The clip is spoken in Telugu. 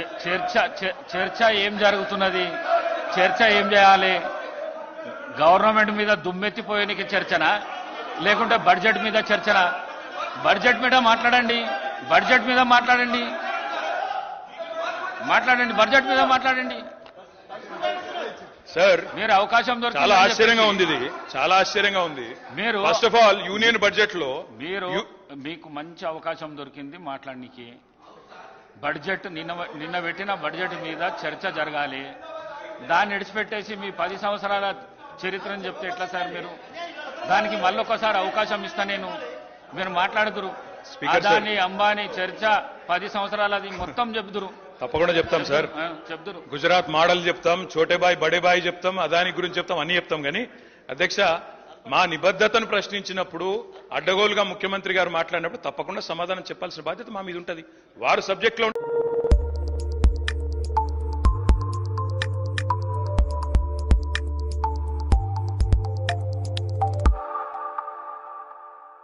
చర్చ చర్చ ఏం జరుగుతున్నది? చర్చ ఏం చేయాలి? గవర్నమెంట్ మీద దుమ్మెత్తిపోయేనికి చర్చనా? లేకుంటే బడ్జెట్ మీద చర్చనా? బడ్జెట్ మీద మాట్లాడండి. బడ్జెట్ మీద మాట్లాడండి. మాట్లాడండి. బడ్జెట్ మీద మాట్లాడండి. సార్ మీరు అవకాశం చాలా ఆశ్చర్యంగా ఉంది ఇది. చాలా ఆశ్చర్యంగా ఉంది. మీరు ఫస్ట్ ఆఫ్ ఆల్ యూనియన్ బడ్జెట్లో మీరు మీకు మంచి అవకాశం దొరికింది మాట్లాడడానికి బడ్జెట్ నిన్న నిన్న పెట్టిన బడ్జెట్ మీద చర్చ జరగాలి. దాన్ని విడిచిపెట్టేసి మీ పది సంవత్సరాల చరిత్రను చెప్తే ఎట్లా సార్ మీరు? దానికి మళ్ళొకసారి అవకాశం ఇస్తా నేను. మీరు మాట్లాడుదురు. అదాని అంబానీ చర్చ పది సంవత్సరాలది మొత్తం చెప్దురు. తప్పకుండా చెప్తాం సార్. ఆ, చెప్దురు. గుజరాత్ మోడల్ చెప్తాం చోటే బాయ్ బడే బాయ్ చెప్తాం అదాని గురించి చెప్తాం అన్ని చెప్తాం కానీ అధ్యక్ష మా నిబద్ధతను ప్రశ్నించినప్పుడు అడ్డగోలుగా ముఖ్యమంత్రి గారు మాట్లాడినప్పుడు తప్పకుండా సమాధానం చెప్పాల్సిన బాధ్యత మా మీద ఉంటుంది. వారు సబ్జెక్ట్లో